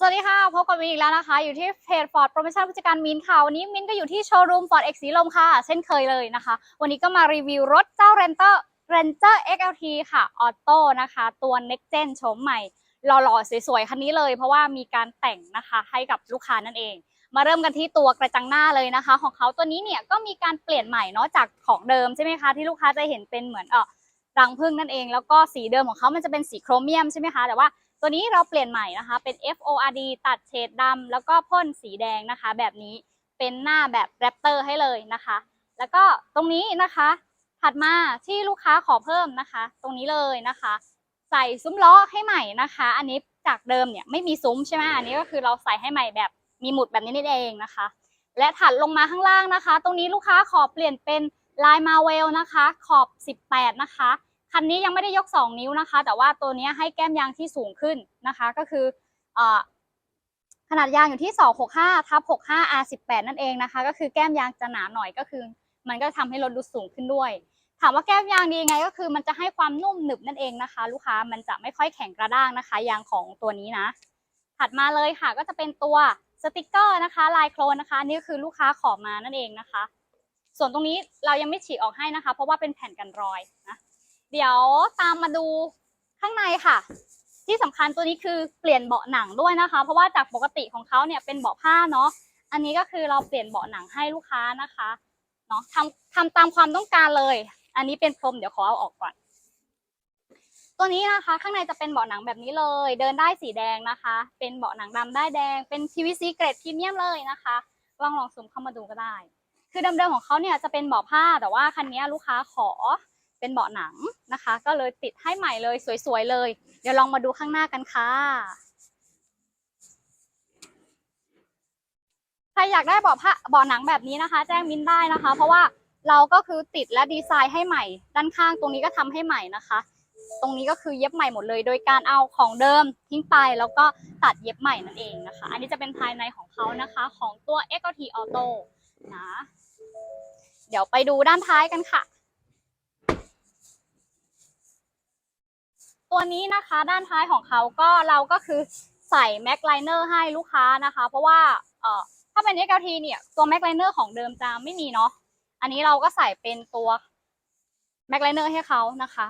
สวัสดีค่ะ พบกับมินอีกแล้วนะคะ อยู่ที่เพจ Ford Promotion ผู้จัดการมินค่ะ วันนี้มินก็อยู่ที่โชว์รูม Ford X สีลมค่ะ เช่นเคยเลยนะคะ วันนี้ก็มารีวิวรถเจ้า Ranger Ranger XLT ค่ะออโต้นะคะ ตัว Next Gen โฉมใหม่หล่อๆ สวยๆ คันนี้เลย เพราะว่ามีการแต่งนะคะให้กับลูกค้านั่นเอง มาเริ่มกันที่ตัวกระจังหน้าเลยนะคะ ของเขาตัวนี้เนี่ยก็มีการเปลี่ยนใหม่เนาะจากของเดิมใช่ไหมคะที่ลูกค้าจะเห็นเป็นเหมือนเออรังผึ้งนั่นเอง แล้วก็สีเดิมของเขามันจะเป็นสีโครเมียมใช่ไหมคะแต่ว่า ตัวนี้เราเปลี่ยนใหม่นะคะ เป็น FORD ตัดเฉดดำแล้วก็พ่นสีแดงนะคะ แบบนี้เป็นหน้าแบบแรปเตอร์ให้เลยนะคะ แล้วก็ตรงนี้นะคะ ถัดมาที่ลูกค้าขอเพิ่มนะคะ ตรงนี้เลยนะคะ ใส่ซุ้มล้อให้ใหม่นะคะ อันนี้จากเดิมเนี่ยไม่มีซุ้มใช่ไหมอันนี้ก็คือเราใส่ให้ใหม่แบบมีหมุดแบบนี้นี่เองนะคะ และถัดลงมาข้างล่างนะคะ ตรงนี้ลูกค้าขอเปลี่ยนเป็นลายมาเวลนะคะ ขอบ 18 นะคะ คันนี้ยังไม่ได้ยก 2 นิ้วนะคะ แต่ว่าตัวนี้ให้แก้มยางที่สูงขึ้นนะคะ ก็คืออขนาดยางอยู่ที่ 265ทับ65 R18 นั่นเองนะคะ ก็คือแก้มยางจะหนาหน่อยก็คือ มันก็ทำให้รถดูสูงขึ้นด้วย ถามว่าแก้มยางดียังไงก็คือมันจะให้ความนุ่มหนึบนั่นเองนะคะ ลูกค้ามันจะไม่ค่อยแข็งกระด้างนะคะ ยางของตัวนี้นะ ถัดมาเลยค่ะก็จะเป็นตัวสติกเกอร์นะคะ ลายโครนนะคะ นี่คือลูกค้าขอมานั่นเองนะคะ ส่วนตรงนี้เรายังไม่ฉีกออกให้นะคะ เพราะว่าเป็นแผ่นกันรอยนะ เดี๋ยวตามมาดูข้างในค่ะ ที่สำคัญตัวนี้คือเปลี่ยนเบาะหนังด้วยนะคะ เพราะว่าจากปกติของเขาเนี่ยเป็นเบาะผ้าเนาะอันนี้ก็คือเราเปลี่ยนเบาะหนังให้ลูกค้านะคะเนาะทำทำตามความต้องการเลย อันนี้เป็นพรมเดี๋ยวขอเอาออกก่อน ตัวนี้นะคะ ข้างในจะเป็นเบาะหนังแบบนี้เลย เดินได้สีแดงนะคะ เป็นเบาะหนังดำได้แดง เป็น PVC เกรดพรีเมียมเลยนะคะลองลองซูมเข้ามาดูก็ได้ คือเดิมๆของเขาเนี่ยจะเป็นเบาะผ้าแต่ว่าคันนี้ลูกค้าขอ เป็นเบาะหนังนะคะ ก็เลยติดให้ใหม่เลยสวยๆเลย เดี๋ยวลองมาดูข้างหน้ากันค่ะใครอยากได้เบาะผ้าเบาะหนังแบบนี้นะคะ แจ้งมินได้นะคะ เพราะว่าเราก็คือติดและดีไซน์ให้ใหม่ ด้านข้างตรงนี้ก็ทำให้ใหม่นะคะ ตรงนี้ก็คือเย็บใหม่หมดเลย โดยการเอาของเดิมทิ้งไปแล้วก็ตัดเย็บใหม่นั่นเองนะคะ อันนี้จะเป็นภายในของเขานะคะของตัว x t Auto นะ เดี๋ยวไปดูด้านท้ายกันค่ะ ตัวนี้นะคะด้านท้ายของเขาก็เราก็คือใส่แม็กไลเนอร์ให้ลูกค้านะคะ เพราะว่าเอ่อถ้าเป็น XLT เนี่ยตัวแม็กไลเนอร์ของเดิมจะไม่มีเนาะอันนี้เราก็ใส่เป็นตัวแม็กไลเนอร์ให้เขานะคะ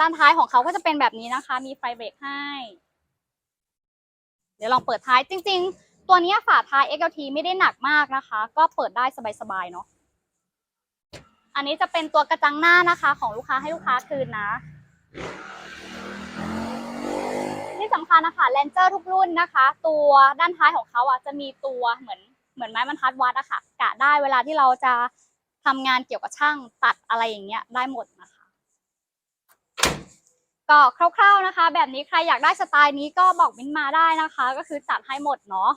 ด้านท้ายของเขาก็จะเป็นแบบนี้นะคะ มีไฟเบรกให้ เดี๋ยวลองเปิดท้ายจริง ๆ ตัวนี้ฝาท้าย XLT ไม่ได้หนักมากนะคะ ก็เปิดได้สบายๆเนาะอันนี้จะเป็นตัวกระจังหน้านะคะ ของลูกค้าให้ลูกค้าคืนนะ ที่สำคัญนะคะแลนเจอร์ทุกรุ่นนะคะ ตัวด้านท้ายของเขาอะจะมีตัวเหมือนเหมือนไม้บรรทัดวัดอะค่ะกะได้เวลาที่เราจะทำงานเกี่ยวกับช่างตัดอะไรอย่างเงี้ยได้หมดนะคะ ก็คร่าวๆนะคะ แบบนี้ใครอยากได้สไตล์นี้ก็บอกมินมาได้นะคะ ก็คือจัดให้หมดเนาะ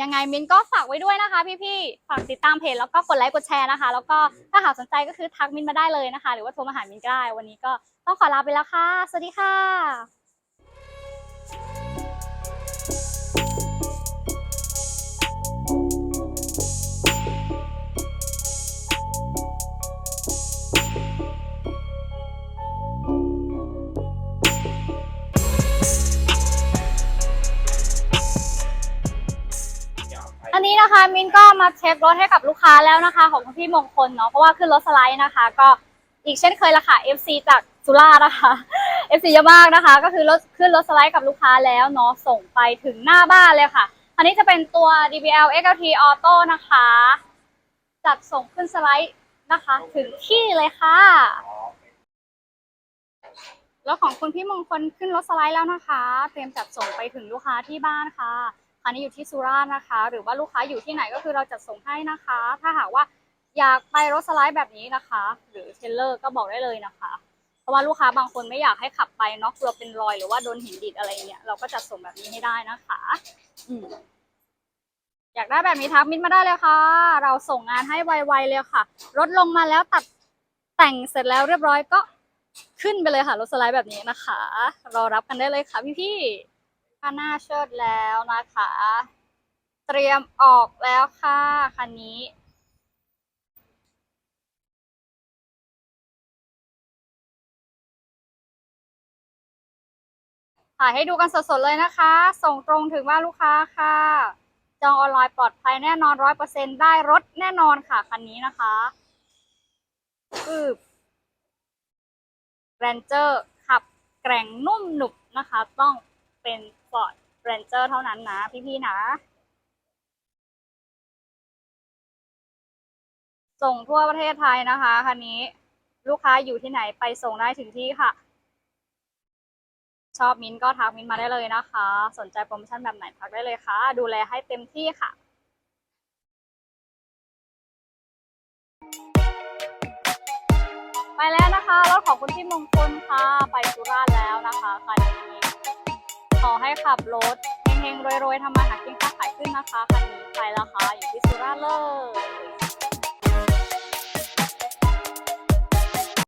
ยังไงมินก็ฝากไว้ด้วยนะคะพี่ๆ ฝากติดตามเพจแล้วก็กดไลค์กดแชร์นะคะ แล้วก็ถ้าหากสนใจก็คือทักมินมาได้เลยนะคะ หรือว่าโทรมาหามินก็ได้ วันนี้ก็ต้องขอลาไปแล้วค่ะ สวัสดีค่ะ อันนี้นะคะมินก็มาเช็ครถให้กับลูกค้าแล้วนะคะ ของคุณพี่มงคลเนาะเพราะว่าขึ้นรถสไลด์นะคะ ก็อีกเช่นเคยละค่ะ FC จากสุราษฎร์นะคะ FC เยอะมากนะคะ ก็คือรถขึ้นรถสไลด์กับลูกค้าแล้วเนาะส่งไปถึงหน้าบ้านเลยค่ะ อันนี้จะเป็นตัว DBL XLT Auto นะคะจัดส่งขึ้นสไลด์นะคะ ถึงที่เลยค่ะแล้วของคุณพี่มงคลขึ้นรถสไลด์แล้วนะคะ เตรียมจัดส่งไปถึงลูกค้าที่บ้านค่ะ อันนี้อยู่ที่สุราษฎร์นะคะ หรือว่าลูกค้าอยู่ที่ไหนก็คือเราจัดส่งให้นะคะ ถ้าหากว่าอยากไปรถสไลด์แบบนี้นะคะ หรือเทรลเลอร์ก็บอกได้เลยนะคะ เพราะว่าลูกค้าบางคนไม่อยากให้ขับไปเนาะกลัวเป็นรอยหรือว่าโดนหินดิดอะไรเงี้ยเราก็จัดส่งแบบนี้ให้ได้นะคะอืมอยากได้แบบนี้ทักมินมาได้เลยค่ะ เราส่งงานให้ไวๆเลยค่ะ รถลงมาแล้วตัดแต่งเสร็จแล้วเรียบร้อยก็ขึ้นไปเลยค่ะรถสไลด์แบบนี้นะคะ รอรับกันได้เลยค่ะพี่ๆาหน้าเชิดแล้วนะคะ เตรียมออกแล้วค่ะคันนี้ถ่ายให้ดูกันสดๆเลยนะคะ ส่งตรงถึงบ้านลูกค้าค่ะ จองออนไลน์ปลอดภัยแน่นอนร้อยเปอร์เซ็นได้รถแน่นอนค่ะ คันนี้นะคะคือแรนเจอร์ขับแกร่งนุ่มหนุบนะคะ ต้อง เป็นฟอร์ดแรนเจอร์เท่านั้นนะ พี่ๆนะ ส่งทั่วประเทศไทยนะคะคันนี้ลูกค้าอยู่ที่ไหนไปส่งได้ถึงที่ค่ะ ชอบมินท์ก็ทักมินท์มาได้เลยนะคะ สนใจโปรโมชั่นแบบไหนทักได้เลยค่ะ ดูแลให้เต็มที่ค่ะไปแล้วนะคะรถของคุณพี่มงคลค่ะ ไปสุราษฎร์แล้วนะคะคันนี้ อให้ขับรถเฮงๆรวยๆทำมาหากินค้าขายขึ้นนะคะคันนี้ไปแล้วค่ะอยู่ที่สุราษฎร์เลย